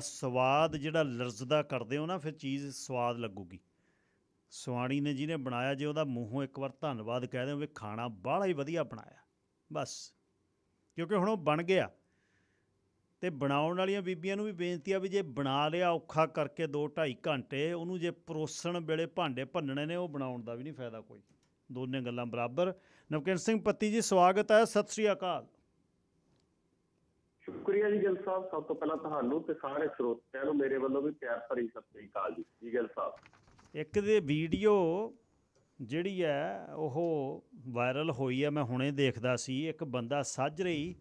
ਸਵਾਦ ਜਿਹੜਾ ਲਰਜ਼ਦਾ ਕਰਦੇ ਹੋ ਨਾ, ਫਿਰ ਚੀਜ਼ ਸਵਾਦ ਲੱਗੂਗੀ। ਸਵਾਣੀ ਨੇ ਜਿਹਨੇ ਬਣਾਇਆ, ਜੇ ਉਹਦਾ ਮੂੰਹੋਂ ਇੱਕ ਵਾਰ ਧੰਨਵਾਦ ਕਹਿ ਦਿਓ ਵੀ ਖਾਣਾ ਬਾਹਲਾ ਹੀ ਵਧੀਆ ਬਣਾਇਆ। ਬਸ। ਕਿਉਂਕਿ ਹੁਣ ਉਹ ਬਣ ਗਿਆ। ਤੇ ਬਣਾਉਣ ਵਾਲੀਆਂ ਬੀਬੀਆਂ ਨੂੰ ਵੀ ਬੇਨਤੀ ਆ ਵੀ ਜੇ ਬਣਾ ਲਿਆ ਔਖਾ ਕਰਕੇ 2 2.5 ਘੰਟੇ, ਉਹਨੂੰ ਜੇ ਪਰੋਸਣ ਵੇਲੇ ਭਾਂਡੇ ਭੰਨਣੇ ਨੇ, ਉਹ ਬਣਾਉਣ ਦਾ ਵੀ ਨਹੀਂ ਫਾਇਦਾ ਕੋਈ। ਦੋਨੇ ਗੱਲਾਂ ਬਰਾਬਰ। ਨਵਕਿੰਦਰ ਸਿੰਘ ਪੱਤੀ ਜੀ, ਸਵਾਗਤ ਹੈ। ਸਤਿ ਸ੍ਰੀ ਅਕਾਲ। ਸ਼ੁਕਰੀਆ ਜੀ ਗਿੱਲ ਸਾਹਿਬ, ਸਭ ਤੋਂ ਪਹਿਲਾਂ ਤੁਹਾਨੂੰ ਤੇ ਸਾਰੇ ਸਰੋਤਿਆਂ ਨੂੰ ਮੇਰੇ ਵੱਲੋਂ ਵੀ ਪਿਆਰ ਭਰੀ ਸਤਿ ਸ੍ਰੀ ਅਕਾਲ ਜੀ। ਜੀ ਗਿੱਲ ਸਾਹਿਬ। ਇੱਕ ਦੇ ਵੀਡੀਓ ਜਿਹੜੀ ਹੈ, ਉਹ ਵਾਇਰਲ ਹੋਈ ਹੈ, ਮੈਂ ਹੁਣੇ ਦੇਖਦਾ ਸੀ। ਇੱਕ ਬੰਦਾ ਸੱਜ ਰਹੀ,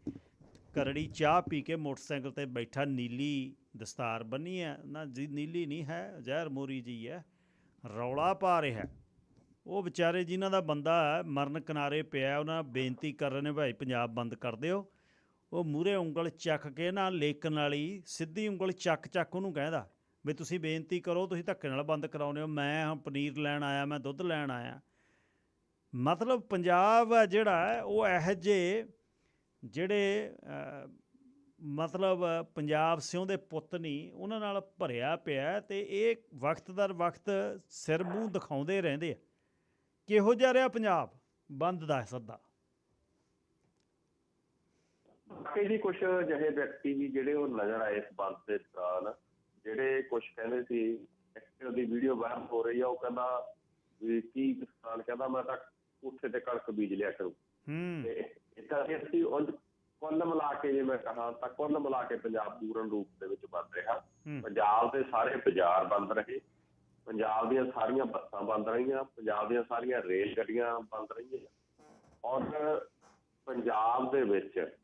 ਕਰੜੀ ਚਾਹ ਪੀ ਕੇ ਮੋਟਰਸਾਈਕਲ ਤੇ ਬੈਠਾ, ਨੀਲੀ ਦਸਤਾਰ ਬੰਨੀ ਹੈ। ਨਾ ਜੀ, ਨੀਲੀ ਨਹੀਂ ਹੈ, ਜ਼ਹਿਰ ਮੋਰੀ ਜੀ ਹੈ। ਰੌਲਾ ਪਾ ਰਿਹਾ ਉਹ ਵਿਚਾਰੇ ਜਿਨ੍ਹਾਂ ਦਾ ਬੰਦਾ ਮਰਨ ਕਿਨਾਰੇ ਪਿਆ ਉਹਨਾਂ ਬੇਨਤੀ ਕਰ ਰਹੇ ਨੇ, ਭਾਈ, ਪੰਜਾਬ ਬੰਦ ਕਰ ਦਿਓ। ਉਹ ਮੂਰੇ ਉਂਗਲ ਚੱਕ ਕੇ ਨਾ ਲੇਕਣ ਵਾਲੀ, ਸਿੱਧੀ ਉਂਗਲ ਚੱਕ ਚੱਕ ਉਹਨੂੰ ਕਹਿੰਦਾ ਵੀ ਤੁਸੀਂ ਬੇਨਤੀ ਕਰੋ, ਤੁਸੀਂ ਧੱਕੇ ਨਾਲ ਬੰਦ ਕਰਾਉਂਦੇ ਹੋ। ਮੈਂ ਹਾਂ ਪਨੀਰ ਲੈਣ ਆਇਆ, ਮੈਂ ਦੁੱਧ ਲੈਣ ਆਇਆ। ਮਤਲਬ ਪੰਜਾਬ ਹੈ ਜਿਹੜਾ, ਉਹ ਇਹੋ ਜਿਹੇ ਜਿਹੜੇ ਮਤਲਬ ਪੰਜਾਬ ਸਿਉਂ ਦੇ ਪੁੱਤ ਨਹੀਂ ਉਹਨਾਂ ਨਾਲ ਭਰਿਆ ਪਿਆ ਹੈ ਤੇ ਇਹ ਵਕਤ ਦਰ ਵਕਤ ਸਿਰ ਮੂੰਹ ਦਿਖਾਉਂਦੇ ਰਹਿੰਦੇ ਆ। ਕਿਹੋ ਜਿਹਾ ਰਿਹਾ ਪੰਜਾਬ? ਬੰਦ ਦਾ ਸੱਦਾ। ਬਾਕੀ ਜੀ ਕੁਝ ਜਿਹੇ ਵਿਅਕਤੀ ਵੀ ਜਿਹੜੇ ਉਹ ਨਜ਼ਰ ਆਏ ਇਸ ਬੰਦ ਦੇ ਦੌਰਾਨ ਜਿਹੜੇ ਕੁਝ ਕਹਿੰਦੇ ਸੀ ਇੱਕ ਦੀ ਵੀਡੀਓ ਵਾਇਰਲ ਹੋ ਰਹੀ ਆ ਉਹ ਕਹਿੰਦਾ ਵੀ ਕੀ ਕਿਸਾਨ ਕਹਿੰਦਾ ਮੈਂ ਤਾਂ ਉੱਥੇ ਤੇ ਕਣਕ ਬੀਜ ਲਿਆ ਕਰੂ। ਹੂੰ। ਤੇ ਇਦਾਂ ਅਸੀਂ ਉਂਝ ਕੁੱਲ ਮਿਲਾ ਕੇ ਜੇ ਮੈਂ ਕਹਾਂ ਤਾਂ ਕੁੱਲ ਮਿਲਾ ਕੇ ਪੰਜਾਬ ਪੂਰਨ ਰੂਪ ਦੇ ਵਿੱਚ ਬੰਦ ਰਿਹਾ। ਪੰਜਾਬ ਦੇ ਸਾਰੇ ਬਾਜ਼ਾਰ ਬੰਦ ਰਹੇ। ਪੰਜਾਬ ਦੀਆਂ ਸਾਰੀਆਂ ਬੱਸਾਂ ਬੰਦ ਰਹੀਆਂ ਪੰਜਾਬ ਦੀਆਂ ਸਾਰੀਆਂ ਰੇਲ ਗੱਡੀਆਂ ਬੰਦ ਰਹੀਆਂ। ਔਰ ਪੰਜਾਬ ਦੇ ਵਿੱਚ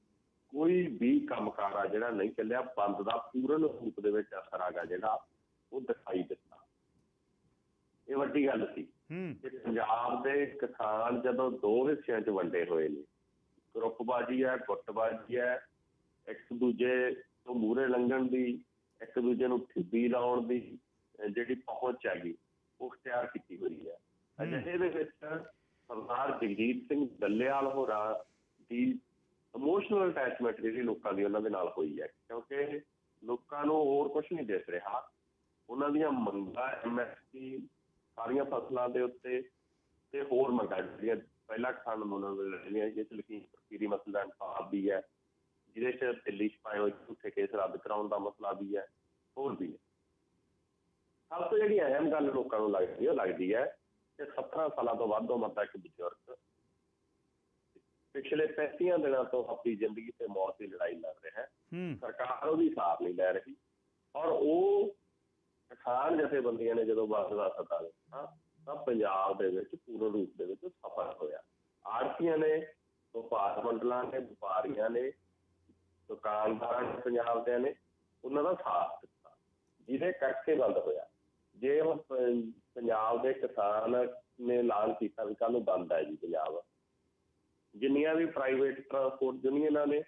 ਕੋਈ ਵੀ ਕੰਮਕਾਰ ਆ ਜਿਹੜਾ ਨਹੀਂ ਚੱਲਿਆ ਬੰਦ ਦਾ ਪੂਰਨ ਰੂਪ ਦੇ ਵਿੱਚ ਅਸਰ ਆਗਾ ਜਿਹੜਾ ਉਹ ਦਿਖਾਈ ਦਿੱਤਾ। ਇਹ ਵੱਡੀ ਗੱਲ ਸੀ। ਹੂੰ। ਕਿ ਪੰਜਾਬ ਦੇ ਕਿਸਾਨ ਜਦੋਂ ਦੋ ਹਿੱਸਿਆਂ 'ਚ ਵੰਡੇ ਹੋਏ ਨੇ ਗਰੁੱਪਬਾਜੀ ਹੈ ਗੁੱਟਬਾਜੀ ਹੈ ਇੱਕ ਦੂਜੇ ਤੋਂ ਮੂਹਰੇ ਲੰਘਣ ਦੀ ਇੱਕ ਦੂਜੇ ਨੂੰ ਠਿੱਬੀ ਲਾਉਣ ਦੀ ਜਿਹੜੀ ਪਹੁੰਚ ਹੈਗੀ ਉਹ ਇਖਤਿਆਰ ਕੀਤੀ ਹੋਈ ਹੈ। ਅਜਿਹੇ ਦੇ ਵਿੱਚ ਸਰਦਾਰ ਜਗਜੀਤ ਸਿੰਘ ਦੱਲੇਵਾਲ ਹੋਰਾਂ ਦੀ ਇਮੋਸ਼ਨਲ ਅਟੈਚਮੈਂਟ ਜਿਹੜੀ ਲੋਕਾਂ ਦੀ ਉਹਨਾਂ ਦੇ ਨਾਲ ਹੋਈ ਹੈ, ਕਿਉਂਕਿ ਲੋਕਾਂ ਨੂੰ ਹੋਰ ਕੁਝ ਨਹੀਂ ਦਿਸ ਰਿਹਾ। ਉਹਨਾਂ ਦੀਆਂ ਮੰਗਾਂ ਐਮਐਸਪੀ ਸਾਰੀਆਂ ਫਸਲਾਂ ਦੇ ਉੱਤੇ ਤੇ ਹੋਰ ਮੰਗਾਂ ਜਿਹੜੀਆਂ ਪਹਿਲਾਂ ਕਿਸਾਨ ਅੰਦੋਲਨ ਵੇਲੇ ਜਿਹੜੀਆਂ ਜਿਸ ਲਖੀਮਪੁਰ ਖੀਰੀ ਮਸਲਾ ਇਨਸਾਫ ਵੀ ਹੈ, ਜਿਹਦੇ ਚ ਦਿੱਲੀ ਚ ਪਾਏ ਹੋਏ ਝੂਠੇ ਕੇਸ ਰੱਦ ਕਰਾਉਣ ਦਾ ਮਸਲਾ ਵੀ ਹੈ, ਹੋਰ ਵੀ ਹੈ। ਸਭ ਤੋਂ ਜਿਹੜੀ ਅਹਿਮ ਗੱਲ ਲੋਕਾਂ ਨੂੰ ਲੱਗਦੀ ਹੈ ਲੱਗਦੀ ਹੈ ਕਿ 17 ਸਾਲਾਂ ਤੋਂ ਵੱਧ ਉਮਰ ਦਾ ਇੱਕ ਬਜ਼ੁਰਗ ਪਿਛਲੇ 35 ਦਿਨਾਂ ਤੋਂ ਆਪਣੀ ਜ਼ਿੰਦਗੀ ਤੇ ਮੌਤ ਦੀ ਲੜਾਈ ਲੜ ਰਿਹਾ ਹੈ। ਸਰਕਾਰ ਉਹਦੀ ਸਾਥ ਨਹੀਂ ਲੈ ਰਹੀ। ਔਰ ਉਹ ਕਿਸਾਨ ਜਥੇਬੰਦੀਆਂ ਨੇ ਜਦੋਂ ਬੰਦ ਦਾ ਸੱਦਾ ਦਿੱਤਾ ਤਾਂ ਪੰਜਾਬ ਦੇ ਵਿੱਚ ਪੂਰਨ ਰੂਪ ਦੇ ਵਿੱਚ ਸਫਲ ਹੋਇਆ। ਆੜਤੀਆਂ ਨੇ ਵਪਾਰ ਮੰਡਲਾਂ ਨੇ ਵਪਾਰੀਆਂ ਨੇ ਦੁਕਾਨਦਾਰਾਂ ਨੇ ਪੰਜਾਬ ਦੇ ਨੇ ਉਹਨਾਂ ਦਾ ਸਾਥ ਦਿੱਤਾ। ਜਿਹਦੇ ਕਰਕੇ ਬੰਦ ਹੋਇਆ। ਜੇ ਪੰਜਾਬ ਦੇ ਕਿਸਾਨ ਨੇ ਐਲਾਨ ਕੀਤਾ ਵੀ ਕੱਲ ਨੂੰ ਬੰਦ ਹੈ ਜੀ ਪੰਜਾਬ। ਜਿੰਨੀਆਂ ਵੀ ਪ੍ਰਾਈਵੇਟ ਟਰਾਂਸਪੋਰਟ ਯੂਨੀਅਨਾਂ ਨੇ,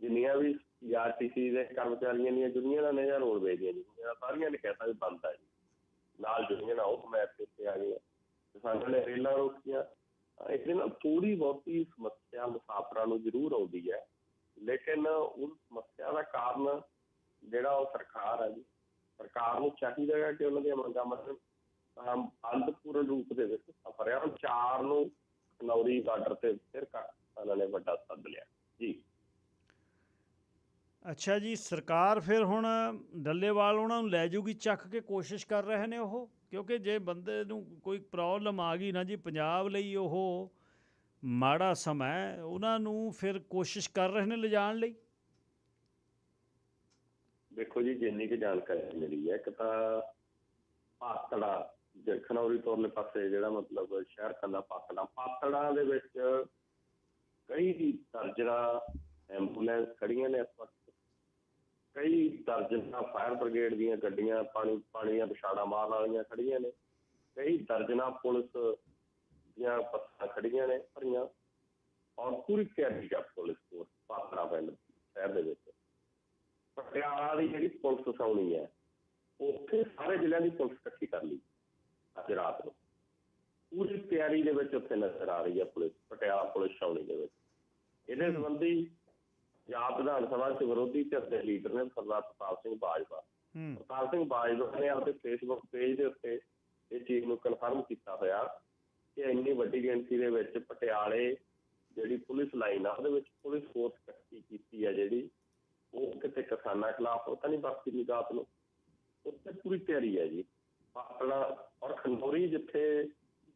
ਜਿੰਨੀਆਂ ਵੀ ਆਰਟੀਸੀ ਦੇ ਕਰਮਚਾਰੀਆਂ ਦੀਆਂ ਯੂਨੀਅਨਾਂ ਨੇ ਜਾਂ ਰੋਡਵੇਜ਼ ਦੀਆਂ ਯੂਨੀਅਨਾਂ, ਸਾਰੀਆਂ ਨੇ ਕਹਿਤਾ ਵੀ ਬੰਦ ਹੈ ਜੀ। ਨਾਲ ਯੂਨੀਅਨਾਂ ਉਹ ਮੈਚ ਤੇ ਆ ਗਈਆਂ। ਕਿਸਾਨਾਂ ਨੇ ਰੇਲਾਂ ਰੋਕੀਆਂ। ਇਹਦੇ ਨਾਲ ਥੋੜੀ ਬਹੁਤੀ ਸਮੱਸਿਆ ਮੁਸਾਫਰਾਂ ਨੂੰ ਜ਼ਰੂਰ ਆਉਂਦੀ ਹੈ। ਲੇਕਿਨ ਉਹ ਸਮੱਸਿਆ ਦਾ ਕਾਰਨ ਜਿਹੜਾ ਉਹ ਸਰਕਾਰ ਹੈ ਜੀ। ਸਰਕਾਰ ਨੂੰ ਚਾਹੀਦਾ ਹੈ ਕਿ ਉਹਨਾਂ ਦੀਆਂ ਮੰਗਾਂ ਮੰਨਣ। ਤਾਂ ਬੰਦ ਪੂਰਨ ਰੂਪ ਦੇ ਵਿੱਚ ਸਫਰ ਚਾਰ ਨੂੰ ਖਨੌਰੀ ਬਾਰਡਰ ਤੇ ਫਿਰ ਉਹਨਾਂ ਨੇ ਵੱਡਾ ਸੱਦ ਲਿਆ। ਜੀ। ਅੱਛਾ ਜੀ ਸਰਕਾਰ ਫਿਰ ਹੁਣ ਡੱਲੇਵਾਲ ਉਹਨਾਂ ਨੂੰ ਲੈ ਜਾਊਗੀ ਚੱਕ ਕੇ ਕੋਸ਼ਿਸ਼ ਕਰ ਰਹੇ ਨੇ ਉਹ? ਕਿਉਂਕਿ ਜੇ ਬੰਦੇ ਨੂੰ ਕੋਈ ਪ੍ਰੋਬਲਮ ਆ ਗਈ ਨਾ ਜੀ ਪੰਜਾਬ ਲਈ ਉਹ ਮਾੜਾ ਸਮਾਂ ਉਹਨਾਂ ਨੂੰ ਫਿਰ ਕੋਸ਼ਿਸ਼ ਕਰ ਰਹੇ ਨੇ ਲਿਜਾਣ ਲਈ? ਦੇਖੋ ਜੀ ਜਿੰਨੀ ਕਿ ਜਾਣਕਾਰੀ ਮਿਲੀ ਹੈ ਇੱਕ ਤਾਂ ਪਾਤੜਾ ਖਨੌਰੀ ਤੋਰਲੇ ਪਾਸੇ ਜਿਹੜਾ ਮਤਲਬ ਸ਼ਹਿਰ ਕੰਦਾ ਪਾਤੜਾ ਪਾਤੜਾ ਦੇ ਵਿੱਚ ਕਈ ਦਰਜਨਾ ਐਂਬੂਲੈਂਸ ਖੜੀਆਂ ਨੇ ਇਸ ਵਕਤ। ਕਈ ਦਰਜਨਾ ਫਾਇਰ ਬ੍ਰਿਗੇਡ ਦੀਆਂ ਗੱਡੀਆਂ, ਪਾਣੀ ਪਾਣੀ ਦੀਆਂ ਵਿਛਾੜਾ ਮਾਰਨ ਵਾਲੀਆਂ ਖੜੀਆਂ ਨੇ। ਕਈ ਦਰਜਨਾਂ ਪੁਲਿਸ ਦੀਆਂ ਬੱਸਾਂ ਖੜੀਆਂ ਨੇ ਭਰੀਆਂ ਔਰ ਪੂਰੀ ਤਿਆਰੀ ਪੁਲਿਸ ਕੋਲ ਪਾਤੜਾ ਪਿੰਡ, ਸ਼ਹਿਰ ਦੇ ਵਿੱਚ। ਪਟਿਆਲਾ ਦੀ ਜਿਹੜੀ ਪੁਲਿਸ ਸੌਣੀ ਹੈ, ਉੱਥੇ ਸਾਰੇ ਜ਼ਿਲ੍ਹਿਆਂ ਦੀ ਪੁਲਿਸ ਇਕੱਠੀ ਕਰ ਲਈ। ਅੱਜ ਰਾਤ ਨੂੰ। ਪੂਰੀ ਤਿਆਰੀ ਦੇ ਵਿੱਚ ਉੱਥੇ ਨਜ਼ਰ ਆ ਰਹੀ ਹੈ ਪੁਲਿਸ ਪਟਿਆਲਾ ਪੁਲਿਸ ਛਾਉਣੀ ਦੇ ਵਿੱਚ। ਇਹਦੇ ਸੰਬੰਧੀ ਪੰਜਾਬ ਵਿਧਾਨ ਸਭਾ ਚ ਵਿਰੋਧੀ ਧਿਰ ਦੇ ਲੀਡਰ ਨੇ ਸਰਦਾਰ ਪ੍ਰਤਾਪ ਸਿੰਘ ਬਾਜਵਾ। ਪ੍ਰਕਾਸ਼ ਸਿੰਘ ਬਾਜਵਾ ਨੇ ਆਪਣੇ ਫੇਸਬੁੱਕ ਪੇਜ ਦੇ ਉੱਤੇ ਇਹ ਚੀਜ਼ ਨੂੰ ਕਨਫਰਮ ਕੀਤਾ ਹੋਇਆ ਕਿ ਇੰਨੀ ਵੱਡੀ ਗਿਣਤੀ ਦੇ ਵਿੱਚ ਪਟਿਆਲੇ ਜਿਹੜੀ ਪੁਲਿਸ ਲਾਈਨ ਆ ਉਹਦੇ ਵਿੱਚ ਪੁਲਿਸ ਫੋਰਸ ਇਕੱਠੀ ਕੀਤੀ ਹੈ ਜਿਹੜੀ ਉਹ ਕਿਤੇ ਕਿਸਾਨਾਂ ਖਿਲਾਫ ਪਤਾ ਨਹੀਂ ਬਾਕੀ ਨਿਗਾਤ ਨੂੰ ਉੱਥੇ ਪੂਰੀ ਤਿਆਰੀ ਹੈ ਜੀ। ਆਪਣਾ ਔਰ ਖੰਡੋਰੀ ਜਿੱਥੇ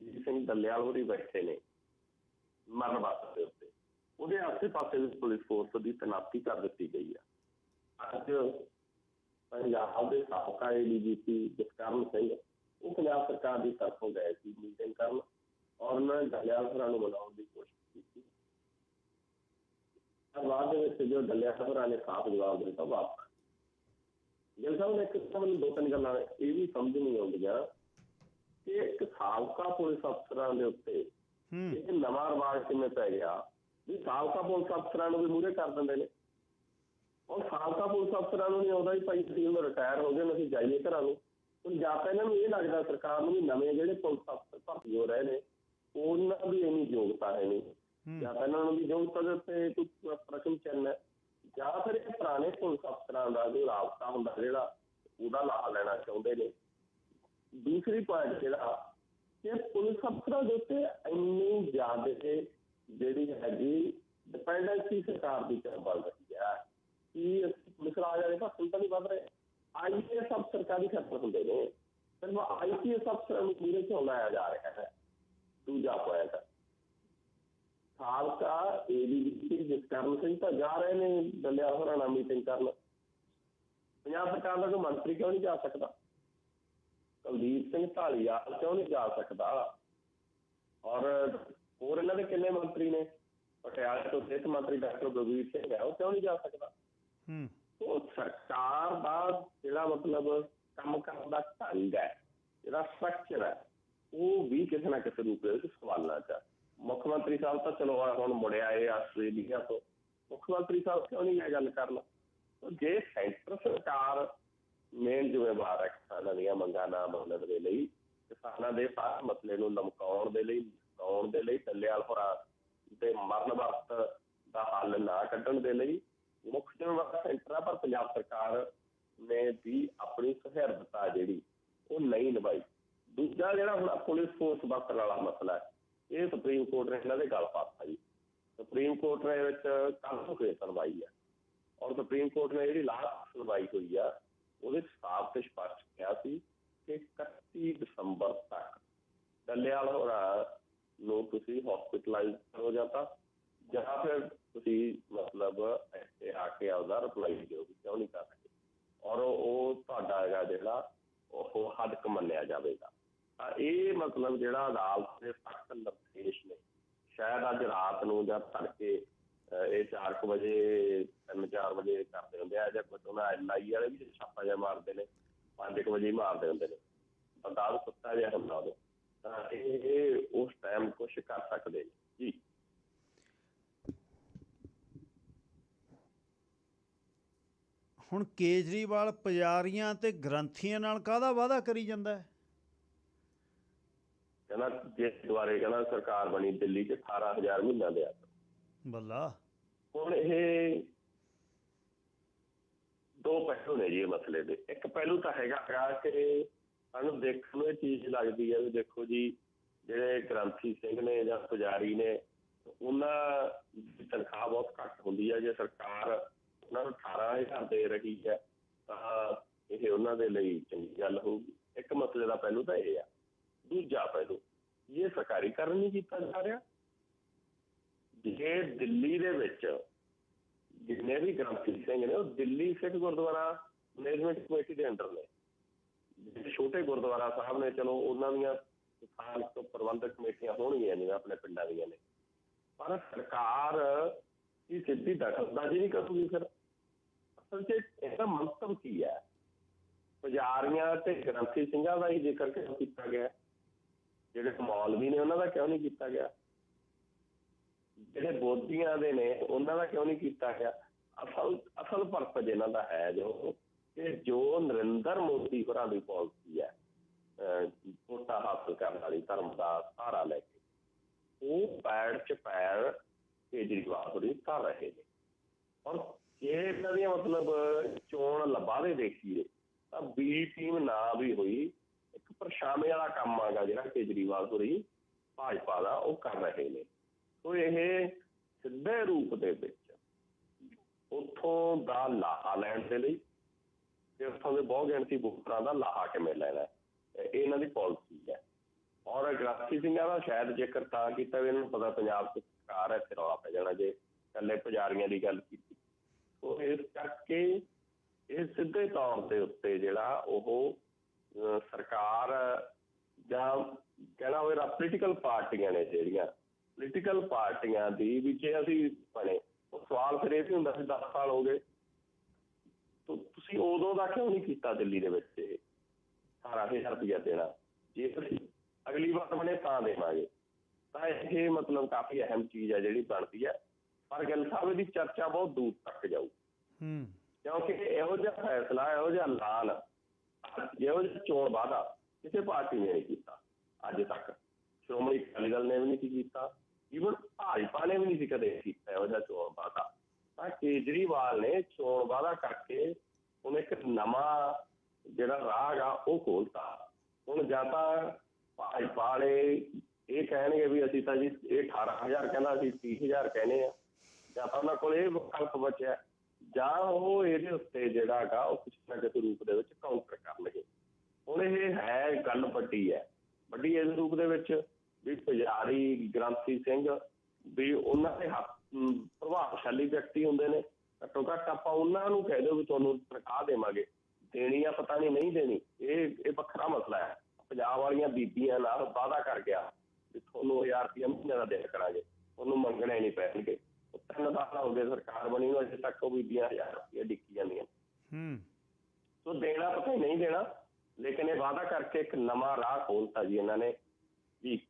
ਜੀ ਸਿੰਘ ਦੱਲਿਆਲ ਹੋਰੀ ਬੈਠੇ ਨੇ ਮਰਨ ਵਾਸਤੇ ਦੇ ਉੱਤੇ। ਉਹਦੇ ਆਸੇ ਪਾਸੇ ਵੀ ਪੁਲਿਸ ਫੋਰਸ ਦੀ ਤੈਨਾਤੀ ਕਰ ਦਿੱਤੀ ਗਈ ਆ। ਅੱਜ ਪੰਜਾਬ ਦੇ ਸਾਬਕਾ ਏਡੀਜੀਪੀ ਜਸਕਰਨ ਸਿੰਘ ਉਹ ਪੰਜਾਬ ਸਰਕਾਰ ਦੀ ਤਰਫੋਂ ਗਏ ਸੀ ਮੀਟਿੰਗ ਕਰਨ ਔਰ ਉਹਨਾਂ ਨੇ ਦਲਿਆਲ ਹੋਰਾਂ ਨੂੰ ਮਨਾਉਣ ਦੀ ਕੋਸ਼ਿਸ਼ ਕੀਤੀ। ਬਾਅਦ ਦੇ ਵਿੱਚ ਜੋ ਦਲਿਆਲ ਹੋਰਾਂ ਨੇ ਸਾਫ਼ ਜਵਾਬ ਦਿੱਤਾ ਵਾਪਸ ਗਿਲ ਸਾਹਿਬ ਨੇ ਇੱਕ ਤਾਂ ਮੈਨੂੰ ਦੋ ਤਿੰਨ ਗੱਲਾਂ ਇਹ ਵੀ ਸਮਝ ਨਹੀਂ ਆਉਂਦੀਆਂ ਕਿ ਇੱਕ ਸਾਬਕਾ ਪੁਲਿਸ ਅਫਸਰਾਂ ਦੇ ਉੱਤੇ ਇਹ ਨਵਾਂ ਰਿਵਾਜ ਕਿਵੇਂ ਪੈ ਗਿਆ? ਵੀ ਸਾਬਕਾ ਪੁਲਿਸ ਅਫਸਰਾਂ ਨੂੰ ਵੀ ਮੂਹਰੇ ਕਰ ਦਿੰਦੇ ਨੇ। ਉਹ ਸਾਬਕਾ ਪੁਲਿਸ ਅਫਸਰਾਂ ਨੂੰ ਨਹੀਂ ਆਉਂਦਾ ਵੀ ਭਾਈ ਅਸੀਂ ਹੁਣ ਰਿਟਾਇਰ ਹੋ ਗਏ ਅਸੀਂ ਜਾਈਏ ਘਰਾਂ ਨੂੰ। ਹੁਣ ਜਾਂ ਤਾਂ ਇਹਨਾਂ ਨੂੰ ਇਹ ਲੱਗਦਾ ਸਰਕਾਰ ਨੂੰ ਵੀ ਨਵੇਂ ਜਿਹੜੇ ਪੁਲਿਸ ਅਫਸਰ ਭਰਤੀ ਹੋ ਰਹੇ ਨੇ ਉਹਨਾਂ ਦੀ ਇੰਨੀ ਯੋਗਤਾ ਹੈ ਨਹੀਂ ਜਾਂ ਤਾਂ ਇਹਨਾਂ ਨੂੰ ਵੀ ਯੋਗਤਾ ਦੇ ਉੱਤੇ ਕੋਈ ਪ੍ਰਸ਼ਨ ਚਿੰਨ੍ਹ ਹੈ ਜਾਂ ਫਿਰ ਇਹ ਪੁਰਾਣੇ ਪੁਲਿਸ ਅਫਸਰਾਂ ਦਾ ਜੋ ਰਾਬਤਾ ਹੁੰਦਾ ਜਿਹੜਾ ਉਹਦਾ ਲਾਭ ਲੈਣਾ ਚਾਹੁੰਦੇ ਨੇ। ਦੂਸਰੀ ਪੁਆਇੰਟ ਜਿਹੜਾ ਕਿ ਪੁਲਿਸ ਅਫਸਰਾਂ ਦੇ ਉੱਤੇ ਇੰਨੀ ਜ਼ਿਆਦਾ ਜਿਹੜੀ ਹੈਗੀ ਡਿਪੈਂਡੈਂਸੀ ਸਰਕਾਰ ਦੀ ਕਿਉਂ ਬਣ ਰਹੀ ਹੈ ਕਿ ਅਸੀਂ ਪੁਲਿਸ ਰਾਜ ਵਾਲੇ ਪਾਸੇ ਤਾਂ ਨਹੀਂ ਵੱਧ ਰਹੇ। ਆਈਪੀਐਸ ਅਫਸਰ ਸਰਕਾਰੀ ਖੇਤਰ ਹੁੰਦੇ ਨੇ? ਸਿਰਫ ਆਈਪੀਐਸ ਅਫਸਰਾਂ ਨੂੰ ਪੂਰੇ ਕਿਉਂ ਲਾਇਆ ਜਾ ਰਿਹਾ ਹੈ। ਦੂਜਾ ਪੁਆਇੰਟ ਸਾਬਕਾ ਏਡੀਜੀਪੀ ਜਸਕਰਨ ਸਿੰਘ ਤਾਂ ਜਾ ਰਹੇ ਨੇ ਦਲਿਆ ਹੋਰਾਂ ਨਾਲ ਮੀਟਿੰਗ ਕਰਨ। ਪੰਜਾਬ ਸਰਕਾਰ ਦਾ ਕੋਈ ਮੰਤਰੀ ਕਿਉਂ ਨਹੀਂ ਜਾ ਸਕਦਾ? ਕੁਲਦੀਪ ਸਿੰਘ ਢਾਲੀਵਾਲ ਕਿਉਂ ਨਹੀਂ ਜਾ ਸਕਦਾ? ਔਰ ਹੋਰ ਇਹਨਾਂ ਦੇ ਕਿੰਨੇ ਮੰਤਰੀ ਨੇ? ਪਟਿਆਲੇ ਤੋਂ ਸਿਹਤ ਮੰਤਰੀ ਡਾਕਟਰ ਗੁਰਵੀਰ ਸਿੰਘ ਹੈ ਉਹ ਕਿਉਂ ਨਹੀਂ ਜਾ ਸਕਦਾ? ਹੂੰ। ਉਹ ਸਰਕਾਰ ਦਾ ਜਿਹੜਾ ਮਤਲਬ ਕੰਮ ਕਰਨ ਦਾ ਢੰਗ ਹੈ ਜਿਹੜਾ ਸਟਰਕਚਰ ਹੈ ਉਹ ਵੀ ਕਿਸੇ ਨਾ ਕਿਸੇ ਰੂਪ ਵਿੱਚ ਸਵਾਲਾਂ ਚ ਹੈ। ਮੁੱਖ ਮੰਤਰੀ ਸਾਹਿਬ ਤਾਂ ਚਲੋ ਹੁਣ ਮੁੜਿਆ ਇਹ ਆਸਟ੍ਰੇਲੀਆ ਤੋਂ। ਮੁੱਖ ਮੰਤਰੀ ਸਾਹਿਬ ਕਿਉਂ ਨਹੀਂ ਇਹ ਗੱਲ ਕਰਨਾ? ਜੇ ਸੈਂਟਰ ਸਰਕਾਰ ਮੇਨ ਜ਼ਿੰਮੇਵਾਰ ਹੈ ਕਿਸਾਨਾਂ ਦੀਆਂ ਮੰਗਾਂ ਨਾ ਮੰਨਣ ਦੇ ਲਈ, ਕਿਸਾਨਾਂ ਦੇ ਸਾਰੇ ਮਸਲੇ ਨੂੰ ਲਮਕਾਉਣ ਦੇ ਲਈ, ਲਮਕਾਉਣ ਦੇ ਲਈ ਟੱਲਿਆਲ ਹੋਰਾਂ ਦੇ ਮਰਨ ਵਰਤ ਦਾ ਹੱਲ ਨਾ ਕੱਢਣ ਦੇ ਲਈ ਮੁੱਖ ਜ਼ਿੰਮੇਵਾਰ ਸੈਂਟਰ ਆ, ਪਰ ਪੰਜਾਬ ਸਰਕਾਰ ਨੇ ਵੀ ਆਪਣੀ ਸਹਿਰਦਤਾ ਜਿਹੜੀ ਉਹ ਨਹੀਂ ਨਿਭਾਈ। ਦੂਜਾ ਜਿਹੜਾ ਹੁਣ ਪੁਲਿਸ ਫੋਰਸ ਵਰਤਣ ਵਾਲਾ ਮਸਲਾ ਹੈ ਇਹ ਸੁਪਰੀਮ ਕੋਰਟ ਨੇ ਇਹਨਾਂ ਦੇ ਗੱਲ ਪਾਤਾ ਜੀ। ਸੁਪਰੀਮ ਕੋਰਟ ਨੇ ਵਿੱਚ ਕੱਲ੍ਹ ਨੂੰ ਫੇਰ ਸੁਣਵਾਈ ਹੈ ਔਰ ਸੁਪਰੀਮ ਕੋਰਟ ਨੇ ਜਿਹੜੀ ਲਾਸਟ ਸੁਣਵਾਈ ਹੋਈ ਆ, ਉਹਦੇ ਸਾਫ਼ ਤੇ ਸਪਸ਼ਟ ਕਿਹਾ ਸੀ ਕਿ 31 ਦਸੰਬਰ ਤੱਕ ਡੱਲੇਵਾਲ ਹੋਰਾਂ ਨੂੰ ਤੁਸੀਂ ਹਸਪੀਟਲਾਈਜ਼ ਕਰੋ ਜਾਂ ਤਾਂ, ਜਾਂ ਫਿਰ ਤੁਸੀਂ ਮਤਲਬ ਇੱਥੇ ਆ ਕੇ ਆਪਦਾ ਰਿਪਲਾਈ ਦਿਓ ਵੀ ਕਿਉਂ ਨਹੀਂ ਕਰ ਸਕਦੇ ਔਰ ਉਹ ਤੁਹਾਡਾ ਹੈਗਾ ਜਿਹੜਾ, ਉਹ ਹੱਦ ਮੰਨਿਆ ਜਾਵੇਗਾ। ਤਾਂ ਇਹ ਮਤਲਬ ਜਿਹੜਾ ਅਦਾਲਤ ਦੇ ਸਖਤ ਨਿਰਦੇਸ਼ ਨੇ। ਸ਼ਾਇਦ ਅੱਜ ਰਾਤ ਨੂੰ ਜਾਂ ਤੜਕੇ ਇਹ 4 ਵਜੇ 3-4 ਵਜੇ ਕਰਦੇ ਹੁੰਦੇ ਆ ਜਾਂ ਕੁਝ ਉਹਨਾਂ ਐਲਆਈ ਵਾਲੇ ਵੀ ਛਾਪਾ ਜਿਹਾ ਮਾਰਦੇ ਨੇ 5 ਵਜੇ ਮਾਰਦੇ ਹੁੰਦੇ ਨੇ। ਬੰਦਾ ਸੁੱਤਾ ਜਿਹਾ ਹੁੰਦਾ ਉਦੋਂ। ਤਾਂ ਇਹ ਉਸ ਟਾਈਮ ਕੁਝ ਕਰ ਸਕਦੇ ਜੀ। ਹੁਣ ਕੇਜਰੀਵਾਲ ਪੁਜਾਰੀਆਂ ਤੇ ਗ੍ਰੰਥੀਆਂ ਨਾਲ ਕਾਹਦਾ ਵਾਅਦਾ ਕਰੀ ਜਾਂਦਾ ਹੈ? ਕਹਿੰਦਾ ਜਿਸ ਦੁਆਰੇ ਕਹਿੰਦਾ ਸਰਕਾਰ ਬਣੀ ਦਿੱਲੀ 'ਚ 18000 ਮਹੀਨਾ ਦਿਆ ਬੱਲਾ। ਹੁਣ ਇਹ ਦੋ ਪਹਿਲੂ ਨੇ ਜੀ ਮਸਲੇ ਦੇ। ਇੱਕ ਪਹਿਲੂ ਤਾਂ ਹੈਗਾ ਕਿ ਸਾਨੂੰ ਦੇਖਣ ਨੂੰ ਇਹ ਚੀਜ਼ ਲੱਗਦੀ ਹੈ ਵੀ ਦੇਖੋ ਜੀ ਜਿਹੜੇ ਗ੍ਰੰਥੀ ਸਿੰਘ ਨੇ ਜਾਂ ਪੁਜਾਰੀ ਨੇ ਉਹਨਾਂ ਦੀ ਤਨਖਾਹ ਬਹੁਤ ਘੱਟ ਹੁੰਦੀ ਹੈ ਜੇ ਸਰਕਾਰ ਉਹਨਾਂ ਨੂੰ 18000 ਦੇ ਰਹੀ ਹੈ ਤਾਂ ਇਹ ਉਹਨਾਂ ਦੇ ਲਈ ਚੰਗੀ ਗੱਲ ਹੋਊਗੀ। ਇੱਕ ਮਸਲੇ ਦਾ ਪਹਿਲੂ ਤਾਂ ਇਹ ਆ। ਦੂਜਾ ਪਹਿਲੂ, ਇਹ ਸਰਕਾਰੀਕਰਨ ਨਹੀਂ ਕੀਤਾ ਜਾ ਰਿਹਾ। ਜੇ ਦਿੱਲੀ ਦੇ ਵਿੱਚ ਜਿੰਨੇ ਵੀ ਗ੍ਰੰਥੀ ਸਿੰਘ ਨੇ, ਉਹ ਦਿੱਲੀ ਸਿੱਖ ਗੁਰਦੁਆਰਾ ਮੈਨੇਜਮੈਂਟ ਕਮੇਟੀ ਦੇ ਅੰਡਰ ਨੇ। ਛੋਟੇ ਗੁਰਦੁਆਰਾ ਸਾਹਿਬ ਨੇ, ਚਲੋ ਉਹਨਾਂ ਦੀਆਂ ਸਥਾਨਕ ਪ੍ਰਬੰਧਕ ਕਮੇਟੀਆਂ ਹੋਣਗੀਆਂ ਜਿਵੇਂ ਆਪਣੇ ਪਿੰਡਾਂ ਦੀਆਂ ਨੇ। ਪਰ ਸਰਕਾਰ ਦੀ ਸਿੱਧੀ ਦਖਲਅੰਦਾਜ਼ੀ ਨਹੀਂ ਕਰੂਗੀ ਫਿਰ? ਅਸਲ 'ਚ ਇਹਦਾ ਮੰਤਵ ਕੀ ਹੈ? ਪੁਜਾਰੀਆਂ ਤੇ ਗ੍ਰੰਥੀ ਸਿੰਘਾਂ ਦਾ ਹੀ ਜ਼ਿਕਰ ਕੀਤਾ ਗਿਆ? ਜਿਹੜੇ ਮੌਲਵੀ ਨੇ ਉਹਨਾਂ ਦਾ ਕਿਉਂ ਨਹੀਂ ਕੀਤਾ ਗਿਆ? ਜਿਹੜੇ ਬੋਧੀਆਂ ਦੇ ਨੇ, ਉਹਨਾਂ ਦਾ ਕਿਉਂ ਨਹੀਂ ਕੀਤਾ ਗਿਆ? ਅਸਲ ਅਸਲ ਪਰਪਸ ਇਹਨਾਂ ਦਾ ਹੈ ਜੋ ਕਿ ਜੋ ਨਰਿੰਦਰ ਮੋਦੀ ਹੋਰਾਂ ਦੀ ਪਾਲਿਸੀ ਹੈ, ਅਹ ਹਾਸਲ ਕਰਨ ਵਾਲੀ ਧਰਮ ਦਾ ਸਹਾਰਾ ਲੈ ਕੇ, ਉਹ ਪੈੜ ਚ ਪੈਰ ਕੇਜਰੀਵਾਲ ਹੋਰੀ ਕਰ ਰਹੇ ਨੇ। ਔਰ ਜੇ ਇਹਨਾਂ ਦੀਆਂ ਮਤਲਬ ਚੋਣ ਲਬਾਵੇ ਦੇਖੀਏ, ਤਾਂ ਬੀ ਟੀਮ ਨਾ ਵੀ ਹੋਈ ਪਰਛਾਵੇਂ ਵਾਲਾ ਕੰਮ ਆਗਾ ਜਿਹੜਾ ਕੇਜਰੀਵਾਲ ਹੋਰੀ ਭਾਜਪਾ ਦਾ ਉਹ ਕਰ ਰਹੇ ਨੇ। ਸੋ ਇਹ ਸਿੱਧੇ ਰੂਪ ਦੇ ਵਿੱਚ ਉੱਥੋਂ ਦਾ ਲਾਹਾ ਲੈਣ ਦੇ ਲਈ ਤੇ ਉੱਥੋਂ ਦੇ ਬਹੁ ਗਿਣਤੀ ਵੋਟਰਾਂ ਦਾ ਲਾਹਾ ਕਿਵੇਂ ਲੈਣਾ ਹੈ, ਇਹ ਇਹਨਾਂ ਦੀ ਪਾਲਿਸੀ ਹੈ। ਔਰ ਗ੍ਰਾਸੀ ਸਿੰਘਾਂ ਦਾ ਸ਼ਾਇਦ ਜੇਕਰ ਤਾਂ ਕੀਤਾ ਵੀ ਇਹਨਾਂ ਨੂੰ ਪਤਾ ਪੰਜਾਬ ਸਰਕਾਰ ਹੈ ਇੱਥੇ ਰੌਲਾ ਪੈ ਜਾਣਾ ਜੇ ਕੱਲੇ ਪੁਜਾਰੀਆਂ ਦੀ ਗੱਲ ਕੀਤੀ। ਸੋ ਇਸ ਕਰਕੇ ਇਹ ਸਿੱਧੇ ਤੌਰ ਦੇ ਉੱਤੇ ਜਿਹੜਾ ਉਹ ਸਰਕਾਰ ਜਾਂ ਕਹਿਣਾ ਹੋਵੇ ਪੋਲੀਟੀਕਲ ਪਾਰਟੀਆਂ ਨੇ ਜਿਹੜੀਆਂ ਪੋਲੀਟੀਕਲ ਪਾਰਟੀਆਂ ਦੀ ਵੀ ਜੇ ਅਸੀਂ ਬਣੇ। ਉਹ ਸਵਾਲ ਫਿਰ ਇਹ ਵੀ ਹੁੰਦਾ ਸੀ 10 ਸਾਲ ਹੋ ਗਏ। ਤੁਸੀਂ ਉਦੋਂ ਦਾ ਕਿਉਂ ਨਹੀਂ ਕੀਤਾ ਦਿੱਲੀ ਦੇ ਵਿੱਚ ਇਹ 18000 ਰੁਪਇਆ ਦੇਣਾ? ਜੇ ਤੁਸੀਂ ਅਗਲੀ ਵਾਰ ਬਣੇ ਤਾਂ ਦੇਵਾਂਗੇ। ਤਾਂ ਇਹ ਮਤਲਬ ਕਾਫੀ ਅਹਿਮ ਚੀਜ਼ ਹੈ ਜਿਹੜੀ ਬਣਦੀ ਹੈ ਪਰ ਗੱਲ ਸਾਹਿਬ ਦੀ ਚਰਚਾ ਬਹੁਤ ਦੂਰ ਤੱਕ ਜਾਊ। ਹੂੰ। ਕਿਉਂਕਿ ਇਹੋ ਜਿਹਾ ਫੈਸਲਾ ਇਹੋ ਜਿਹਾ ਐਲਾਨ ਇਹੋ ਜਿਹਾ ਚੋਣ ਵਾਅਦਾ ਕਿਸੇ ਪਾਰਟੀ ਨੇ ਨਹੀਂ ਕੀਤਾ ਅੱਜ ਤੱਕ ਸ਼੍ਰੋਮਣੀ ਅਕਾਲੀ ਦਲ ਨੇ ਵੀ ਨਹੀਂ ਸੀ ਕੀਤਾ ਈਵਨ ਭਾਜਪਾ ਨੇ ਵੀ ਨਹੀਂ ਸੀ ਕਦੇ ਕੀਤਾ ਇਹੋ ਜਿਹਾ ਚੋਣ ਵਾਅਦਾ ਤਾਂ ਕੇਜਰੀਵਾਲ ਨੇ ਚੋਣ ਵਾਅਦਾ ਕਰਕੇ ਹੁਣ ਇੱਕ ਨਵਾਂ ਜਿਹੜਾ ਰਾਹ ਆ ਉਹ ਖੋਲਤਾ ਹੁਣ ਜਾਂ ਤਾਂ ਭਾਜਪਾ ਵਾਲੇ ਇਹ ਕਹਿਣਗੇ ਵੀ ਅਸੀਂ ਤਾਂ ਜੀ ਇਹ 18000 ਕਹਿੰਦਾ ਅਸੀਂ 30000 ਕਹਿੰਦੇ ਆ ਜਾਂ ਤਾਂ ਉਹਨਾਂ ਕੋਲ ਇਹ ਵਿਕਲਪ ਬਚਿਆ ਜਾਂ ਉਹ ਇਹਦੇ ਉੱਤੇ ਜਿਹੜਾ ਹੈਗਾ, ਉਹ ਕਿਸੇ ਨਾ ਕਿਸੇ ਰੂਪ ਦੇ ਵਿੱਚ ਕਾਊਂਟਰ ਕਰਨਗੇ। ਹੁਣ ਇਹ ਹੈ ਗੱਲ ਵੱਡੀ ਹੈ। ਵੱਡੀ ਇਸ ਰੂਪ ਦੇ ਵਿੱਚ ਵੀ ਪੁਜਾਰੀ ਗ੍ਰੰਥੀ ਸਿੰਘ ਵੀ ਉਹਨਾਂ ਦੇ ਪ੍ਰਭਾਵਸ਼ਾਲੀ ਵਿਅਕਤੀ ਹੁੰਦੇ ਨੇ। ਘੱਟੋ ਘੱਟ ਆਪਾਂ ਉਹਨਾਂ ਨੂੰ ਕਹਿ ਦਿਓ ਵੀ ਤੁਹਾਨੂੰ ਤਨਖਾਹ ਦੇਵਾਂਗੇ। ਦੇਣੀ ਆ, ਪਤਾ ਨਹੀਂ ਨਹੀਂ ਦੇਣੀ ਇਹ ਇਹ ਵੱਖਰਾ ਮਸਲਾ ਹੈ ਪੰਜਾਬ ਵਾਲੀਆਂ ਬੀਬੀਆਂ ਨਾਲ ਵਾਅਦਾ ਕਰ ਗਿਆ ਵੀ ਤੁਹਾਨੂੰ 1000 ਰੁਪਏ ਮਹੀਨੇ ਦਾ ਦਿਆ ਕਰਾਂਗੇ ਉਹਨੂੰ ਮੰਗਣੇ ਨਹੀਂ ਪੈਣਗੇ ਉਹ ਤਿੰਨ ਸਾਲ ਹੋ ਗਏ ਸਰਕਾਰ ਬਣੀ ਨੂੰ ਅਜੇ ਤੱਕ ਉਹ ਬੀਬੀਆਂ 1000 ਰੁਪਏ ਡਿੱਕੀ ਜਾਂਦੀਆਂ ਹੂੰ ਸੋ ਦੇਣਾ ਪਤਾ ਹੀ ਨਹੀਂ ਦੇਣਾ ਲੇਕਿਨ ਇਹ ਵਾਅਦਾ ਕਰਕੇ ਇੱਕ ਨਵਾਂ ਰਾਹ ਖੋਲਤਾ ਜੀ ਇਹਨਾਂ ਨੇ ਜੀ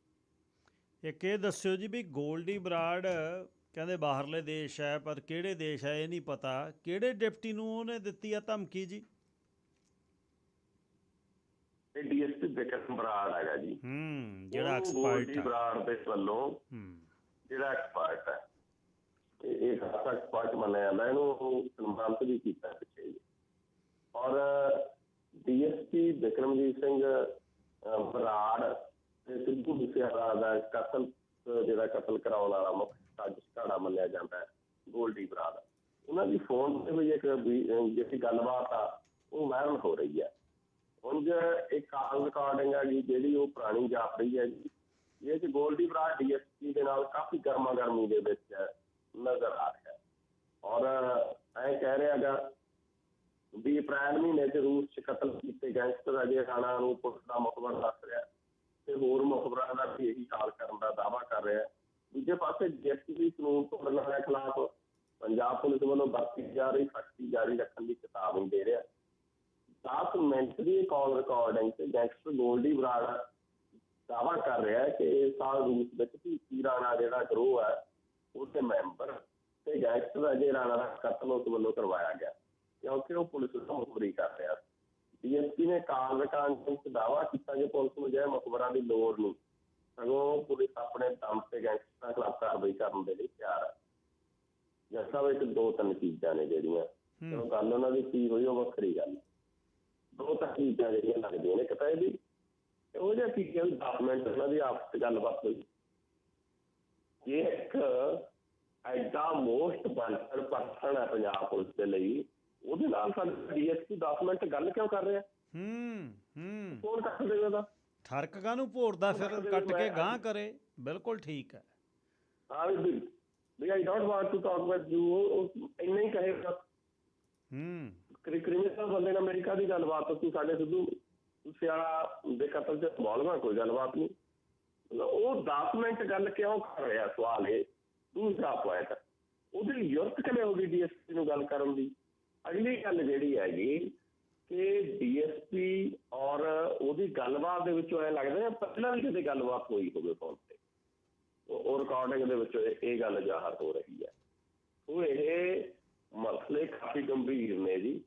ਇੱਕ ਇਹ ਦੱਸਿਓ ਜੀ ਵੀ ਗੋਲਡੀ ਬਰਾੜ ਕਹਿੰਦੇ ਬਾਹਰਲੇ ਦੇਸ਼ ਹੈ ਪਰ ਕਿਹੜੇ ਦੇਸ਼ ਹੈ ਇਹ ਨਹੀਂ ਪਤਾ। ਕਿਹੜੇ ਡਿਪਟੀ ਨੂੰ ਉਹਨੇ ਦਿੱਤੀ ਆ ਧਮਕੀ ਜੀ? ਇਹ ਡੀਐਸਪੀ ਬਿਕਰਮ ਬਰਾੜ ਹੈਗਾ ਜੀ। ਹੂੰ ਜਿਹੜਾ ਐਕਸਪਰਟ ਹੈ ਬਰਾੜ ਦੇ ਵੱਲੋਂ ਹੂੰ। ਜਿਹੜਾ ਐਕਸਪਰਟ ਹੈ। ਇਹ ਖਾਸਾ ਐਕਸਪਰਟ ਮੰਨਿਆ ਜਾਂਦਾ ਇਹਨੂੰ ਸਨਮਾਨਿਤ ਵੀ ਕੀਤਾ ਪਿੱਛੇ ਜੀ। ਔਰ ਡੀਐਸਪੀ ਬਿਕਰਮਜੀਤ ਸਿੰਘ ਬਰਾੜ ਸਿੱਧੂ ਮੂਸੇਵਾਲਾ ਦਾ ਕਤਲ, ਜਿਹੜਾ ਕਤਲ ਕਰਾਉਣ ਵਾਲਾ ਮੁੱਖ ਸਾਜ਼ਿਸ਼ ਮੰਨਿਆ ਜਾਂਦਾ ਹੈ, ਗੋਲਡੀ ਬਰਾੜ। ਉਹਨਾਂ ਦੀ ਫੋਨ ਤੇ ਵੀ ਇੱਕ ਜਿਹੜੀ ਗੱਲਬਾਤ ਆ, ਉਹ ਵਾਇਰਲ ਹੋ ਰਹੀ ਹੈ। ਉਂਝ ਇੱਕ ਕਾਲ ਰਿਕਾਰਡਿੰਗ ਆ ਜੀ, ਜਿਹੜੀ ਉਹ ਪੁਰਾਣੀ ਜਾਪ ਰਹੀ ਹੈ ਜੀ, ਇਹ ਚ ਗੋਲਡੀ ਬਰਾੜ ਡੀਐਸਪੀ ਦੇ ਨਾਲ ਕਾਫੀ ਗਰਮਾ ਗਰਮੀ ਦੇ ਵਿੱਚ ਨਜ਼ਰ ਆ ਰਿਹਾ ਹੈ। ਔਰ ਐ ਕਹਿ ਰਿਹਾ ਰਿਹਾਗਾ ਵੀ ਅਪ੍ਰੈਲ ਮਹੀਨੇ ਚ ਰੂਸ ਚ ਕਤਲ ਕੀਤੇ ਗੈਂਗਸਟਰ ਅਜੇ ਰਾਣਾ ਨੂੰ ਪੁਲਿਸ ਦਾ ਮੁਖਬਰ ਦੱਸ ਰਿਹਾ ਤੇ ਹੋਰ ਮੁਖਬਰਾਂ ਦਾ ਵੀ ਇਹੀ ਕਾਲ ਕਰਨ ਦਾ ਦਾਅਵਾ ਕਰ ਰਿਹਾ ਹੈ। ਦੂਜੇ ਪਾਸੇ ਜੀਐਸਟੀ ਕਾਨੂੰਨ ਤੋੜਨ ਵਾਲਿਆਂ ਖਿਲਾਫ ਪੰਜਾਬ ਪੁਲਿਸ ਵੱਲੋਂ ਵਰਤੀ ਜਾ ਰਹੀ, ਸਖਤੀ ਜਾਰੀ ਰੱਖਣ ਦੀ ਚੇਤਾਵਨੀ ਦੇ ਰਿਹਾ 10 ਮਿੰਟ ਕਾਲ ਰਿਕਾਰਡਿੰਗ ਤੇ ਗੈਂਗਸਟਰ ਗੋਲਡੀ ਬਰਾੜ ਦਾਵਾ ਕਰ ਰਿਹਾ ਹੈ ਕਿ ਇਸ ਸਾਲ ਰੂਸ ਵਿੱਚ ਭੀਤੀ ਰਾਣਾ ਜਿਹੜਾ ਗਰੋਹ ਹੈ ਉਹਦੇ ਮੈਂਬਰ ਤੇ ਗੈਂਗਸਟਰ ਅਜੇ ਰਾਣਾ ਦਾ ਕਤਲ ਉਸ ਵੱਲੋਂ ਕਰਵਾਇਆ ਗਿਆ ਕਿਉਂਕਿ ਉਹ ਪੁਲਿਸ ਨੂੰ ਮੁਖਬਰੀ ਕਰ ਰਿਹਾ ਸੀ। ਡੀਐਸਪੀ ਨੇ ਕਾਲ ਰਿਕਾਰਡ ਵਿੱਚ ਦਾਵਾ ਕੀਤਾ ਕਿ ਪੁਲਿਸ ਨੂੰ ਜਿਹੜਾ ਮੁਖਬਰਾਂ ਦੀ ਲੋੜ ਨਹੀਂ। ਸਗੋਂ ਪੁਲਿਸ ਆਪਣੇ ਦਮ ਤੇ ਗੈਂਗਸਟਰਾਂ ਖਿਲਾਫ ਕਾਰਵਾਈ ਕਰਨ ਦੇ ਲਈ ਤਿਆਰ ਹੈ ਜੱਸਾ ਵਿੱਚ ਦੋ ਤਿੰਨ ਚੀਜ਼ਾਂ ਨੇ ਜਿਹੜੀਆਂ। ਹੂੰ। ਗੱਲ ਉਹਨਾਂ ਦੀ ਕੀ ਹੋਈ ਉਹ ਵੱਖਰੀ ਗੱਲ। ਦੋ ਤਾਂ ਚੀਜ਼ਾਂ ਜਿਹੜੀਆਂ ਲੱਗਦੀਆਂ ਨੇ। ਇੱਕ ਤਾਂ ਇਹਦੀ ਉਹ ਜਿਹਾ ਕੀ ਕਿ 10 ਮਿੰਟ ਉਹਨਾਂ ਦੀ ਆਪਸ ਵਿੱਚ ਗੱਲਬਾਤ ਹੋਈ। ਇਹ ਇੱਕ ਐਡਾ ਮੋਸਟ ਵਾਂਟਡ ਪਰਸਨ ਹੈ ਪੰਜਾਬ ਪੁਲਿਸ ਦੇ ਲਈ। ਉਹਦੇ ਨਾਲ ਸਾਡਾ ਡੀਐਸਪੀ 10 ਮਿੰਟ ਗੱਲ ਕਿਉਂ ਕਰ ਰਿਹਾ? ਹੂੰ ਹੂੰ। ਕੌਣ ਕੱਟ ਦੇਗਾ ਉਹਦਾ? ਠਰਕ ਕਾਹਨੂੰ ਭੋਰਦਾ ਫਿਰ? ਕੱਟ ਕੇ ਗਾਂ ਕਰੇ। ਬਿਲਕੁਲ ਠੀਕ ਹੈ। ਹਾਂ ਵੀ ਵੀ I don't want to talk with you ਇੰਨਾ ਹੀ ਕਹੇਗਾ। ਹੂੰ। ਕ੍ਰਿਮੀਨਲ ਬੰਦੇ ਨਾਲ ਅਮਰੀਕਾ ਦੀ ਗੱਲਬਾਤ ਤੂੰ ਸਾਡੇ ਸਿੱਧੂ ਸਿਆਲਾ ਦੇ ਕਤਲ ਚ ਬੋਲਵਾ ਕੋਈ ਗੱਲਬਾਤ ਨਹੀਂ। ਉਹ 10 ਮਿੰਟ ਗੱਲ ਕਿਉਂ ਕਰ ਰਿਹਾ? ਸਵਾਲ ਇਹ। ਦੂਸਰਾ ਪੁਆਇੰਟ ਉਹਦੀ ਯੁਰਤ ਕਿਵੇਂ ਹੋ ਗਈ ਡੀਐਸਪੀ ਨੂੰ ਗੱਲ ਕਰਨ ਦੀ? ਅਗਲੀ ਗੱਲ ਜਿਹੜੀ ਹੈਗੀ ਕਿ ਡੀਐਸਪੀ ਔਰ ਉਹਦੀ ਗੱਲਬਾਤ ਦੇ ਵਿੱਚੋਂ ਐ ਲੱਗਦਾ ਹੈ ਪਹਿਲਾਂ ਵੀ ਕਿਤੇ ਗੱਲਬਾਤ ਹੋਈ ਹੋਵੇ ਫੋਨ ਤੇ। ਉਹ- ਰਿਕਾਰਡਿੰਗ ਦੇ ਵਿੱਚ ਇਹ ਗੱਲ ਜ਼ਾਹਰ ਹੋ ਰਹੀ ਹੈ। ਉਹ ਇਹ ਮਸਲੇ ਕਾਫੀ ਗੰਭੀਰ ਨੇ ਜੀ।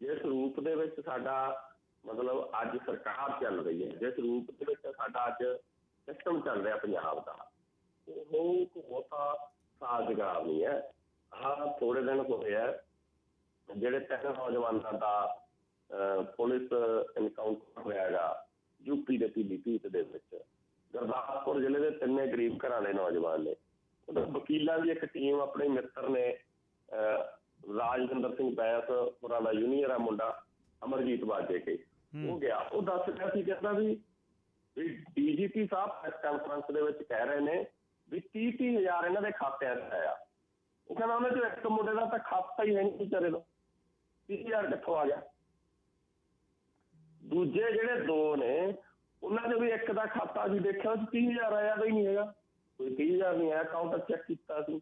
ਜਿਸ ਰੂਪ ਦੇ ਵਿੱਚ ਸਾਡਾ ਮਤਲਬ ਅੱਜ ਸਰਕਾਰ ਚੱਲ ਰਹੀ ਹੈ, ਜਿਸ ਰੂਪ ਦੇ ਵਿੱਚ ਸਾਡਾ ਅੱਜ ਸਿਸਟਮ ਚੱਲ ਰਿਹਾ ਪੰਜਾਬ ਦਾ, ਉਹ ਕੋਈ ਬਹੁਤਾ ਸਾਜ਼ਗਾਰ ਨਹੀਂ ਹੈ। ਆਹ ਥੋੜੇ ਦਿਨ ਹੋਏ ਆ ਜਿਹੜੇ ਤਿੰਨ ਨੌਜਵਾਨਾਂ ਦਾ ਪੁਲਿਸ ਇਨਕਾਊਂਟਰ ਹੋਇਆਗਾ ਯੂਪੀ ਦੇ ਪੀਲੀਭੀਤ ਦੇ ਵਿੱਚ। ਗੁਰਦਾਸਪੁਰ ਜ਼ਿਲ੍ਹੇ ਦੇ ਤਿੰਨੇ ਗਰੀਬ ਘਰਾਂ ਦੇ ਨੌਜਵਾਨ ਨੇ। ਉਹਦੇ ਵਕੀਲਾਂ ਦੀ ਇੱਕ ਟੀਮ ਆਪਣੇ ਮਿੱਤਰ ਨੇ ਰਾਜਵਿੰਦਰ ਸਿੰਘ ਬੈਂਸ ਦਾ ਜੂਨੀਅਰ ਆ ਮੁੰਡਾ ਅਮਰਜੀਤ ਬਾਜੇ ਕੇ। ਉਹ ਗਿਆ। ਉਹ ਦੱਸ ਰਿਹਾ ਸੀ ਕਹਿੰਦਾ ਵੀ ਵੀ ਡੀਜੀਪੀ ਸਾਹਿਬ ਪ੍ਰੈਸ ਕਾਨਫਰੰਸ ਦੇ ਵਿੱਚ ਕਹਿ ਰਹੇ ਨੇ ਵੀ 30 ਤੀਹ ਹਜ਼ਾਰ ਇਹਨਾਂ ਦੇ ਖਾਤਿਆਂ 'ਚ ਆਇਆ। ਉਹ ਕਹਿੰਦਾ ਉਹਨਾਂ 'ਚੋਂ ਇੱਕ ਮੁੰਡੇ ਦਾ ਤਾਂ ਖਾਤਾ ਹੀ ਹੈ ਨਹੀਂ ਵਿਚਾਰੇ ਦਾ। 30000 ਕਿੱਥੋਂ ਆ ਗਿਆ? ਦੂਜੇ ਜਿਹੜੇ ਦੋ ਨੇ, ਉਹਨਾਂ ਦੇ ਵੀ ਇੱਕ ਦਾ ਖਾਤਾ ਸੀ ਦੇਖਿਆ ਉਹ 30000 ਆਇਆ ਤਾਂ ਹੀ ਨਹੀਂ ਹੈਗਾ। ਕੋਈ 30000 ਨਹੀਂ ਆਇਆ ਕਾਊਂਟਰ ਚੈੱਕ ਕੀਤਾ ਸੀ।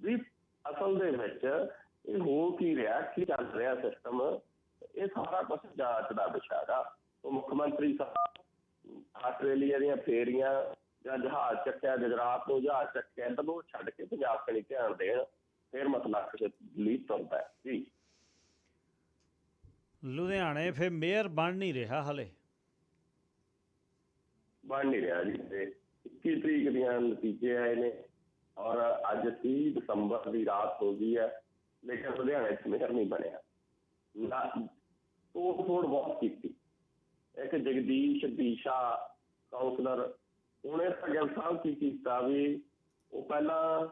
ਵੀ ਅਸਲ ਦੇ ਵਿੱਚ ਇਹ ਹੋ ਕੀ ਰਿਹਾ, ਕੀ ਚੱਲ ਰਿਹਾ ਸਿਸਟਮ ਇਹ ਸਾਰਾ ਕੁਝ ਜਾਂਚ ਦਾ ਵਿਸ਼ਾ ਹੈਗਾ ਉਹ ਮੁੱਖ ਮੰਤਰੀ ਸਾਹਿਬ, ਆਸਟ੍ਰੇਲੀਆ ਦੀਆਂ ਫੇਰੀਆਂ ਜਾਂ ਜਹਾਜ਼ ਚੱਕਿਆ, ਗੁਜਰਾਤ ਤੋਂ ਜਹਾਜ਼ ਚੱਕਿਆ ਤਾਂ ਉਹ ਛੱਡ ਕੇ ਪੰਜਾਬ ਕਣੀ ਧਿਆਨ ਦੇਣ, ਫਿਰ ਮਸਲਾ ਕਿਸੇ ਲਈ ਤੁਰਦਾ ਜੀ। ਲੁਧਿਆਣੇ ਫਿਰ ਮੇਅਰ ਬਣ ਨਹੀਂ ਰਿਹਾ ਹਲੇ। ਬਣ ਨਹੀਂ ਰਿਹਾ ਜੀ। ਤੇ 21 ਤਰੀਕ ਦੀਆਂ ਨਤੀਜੇ ਆਏ ਨੇ ਔਰ ਅੱਜ 30 ਦਸੰਬਰ ਦੀ ਰਾਤ ਹੋ ਗਈ ਹੈ, ਲੇਕਿਨ ਲੁਧਿਆਣੇ 'ਚ ਮੇਅਰ ਨਹੀਂ ਬਣਿਆ। ਨਾ ਤੋੜ ਫੋੜ ਬਹੁਤ ਕੀਤੀ। ਇੱਕ ਜਗਦੀਸ਼ ਦੀਸ਼ਾ ਕਾਉਂਸਲਰ ਉਹਨੇ ਤਾਂ ਗੱਲ ਸਾਹਿਬ ਕੀ ਕੀਤਾ ਵੀ ਉਹ ਪਹਿਲਾਂ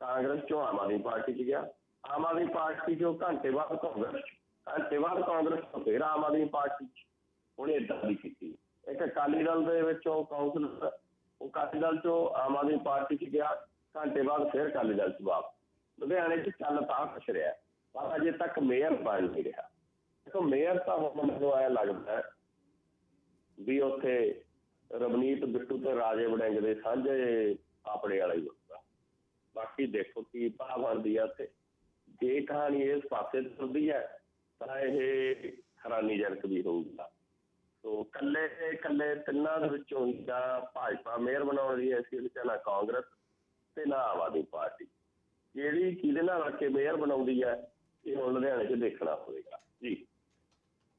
ਕਾਂਗਰਸ ਚੋਂ ਆਮ ਆਦਮੀ ਪਾਰਟੀ 'ਚ ਗਿਆ। ਆਮ ਆਦਮੀ ਪਾਰਟੀ ਚੋਂ ਘੰਟੇ ਬਾਅਦ ਕਾਂਗਰਸ ਘੰਟੇ ਬਾਅਦ ਕਾਂਗਰਸ ਤੋਂ ਫਿਰ ਆਮ ਆਦਮੀ ਪਾਰਟੀ 'ਚ ਉਹਨੇ ਇਦਾਂ ਦੀ ਕੀਤੀ। ਇੱਕ ਅਕਾਲੀ ਦਲ ਦੇ ਵਿੱਚੋਂ ਕਾਉਂਸਲਰ ਉਹ ਅਕਾਲੀ ਦਲ ਚੋਂ ਆਮ ਆਦਮੀ ਪਾਰਟੀ 'ਚ ਗਿਆ, ਘੰਟੇ ਬਾਅਦ ਫਿਰ ਅਕਾਲੀ ਦਲ 'ਚ ਵਾਪਸ। ਲੁਧਿਆਣੇ 'ਚ ਚੱਲ ਤਾਂ ਕੁਛ ਰਿਹਾ, ਪਰ ਅਜੇ ਤੱਕ ਮੇਅਰ ਬਣ ਨਹੀਂ ਰਿਹਾ। ਦੇਖੋ, ਮੇਅਰ ਤਾਂ ਹੁਣ ਮੈਨੂੰ ਆਇਆ ਲੱਗਦਾ ਵੀ ਉੱਥੇ ਰਵਨੀਤ ਬਿੱਟੂ ਤੇ ਰਾਜੇ ਵੜਿੰਗ ਦੇ ਸਾਂਝੇ ਆਪਣੇ ਵਾਲਾ ਹੀ ਹੁੰਦਾ ਬਾਕੀ ਦੇਖੋ ਕੀ ਭਾਅ ਬਣਦੀ ਆ ਉੱਥੇ। ਜੇ ਕਹਾਣੀ ਇਸ ਪਾਸੇ ਤੁਰਦੀ ਹੈ ਤਾਂ ਇਹ ਹੈਰਾਨੀਜਨਕ ਵੀ ਹੋਊਗਾ। ਸੋ ਕੱਲੇ ਕੱਲੇ ਤਿੰਨਾਂ ਦੇ ਵਿੱਚੋਂ ਜਾਂ ਭਾਜਪਾ ਮੇਅਰ ਬਣਾਉਣ ਦੀ ਐਸੀ ਵਿੱਚ ਨਾ ਕਾਂਗਰਸ ਤੇ ਨਾ ਆਮ ਆਦਮੀ ਪਾਰਟੀ। ਜਿਹੜੀ ਕਿਹਦੇ ਨਾਲ ਰਲ ਕੇ ਮੇਅਰ ਬਣਾਉਂਦੀ ਹੈ ਇਹ ਹੁਣ ਲੁਧਿਆਣੇ 'ਚ ਦੇਖਣਾ ਹੋਵੇਗਾ। ਜੀ।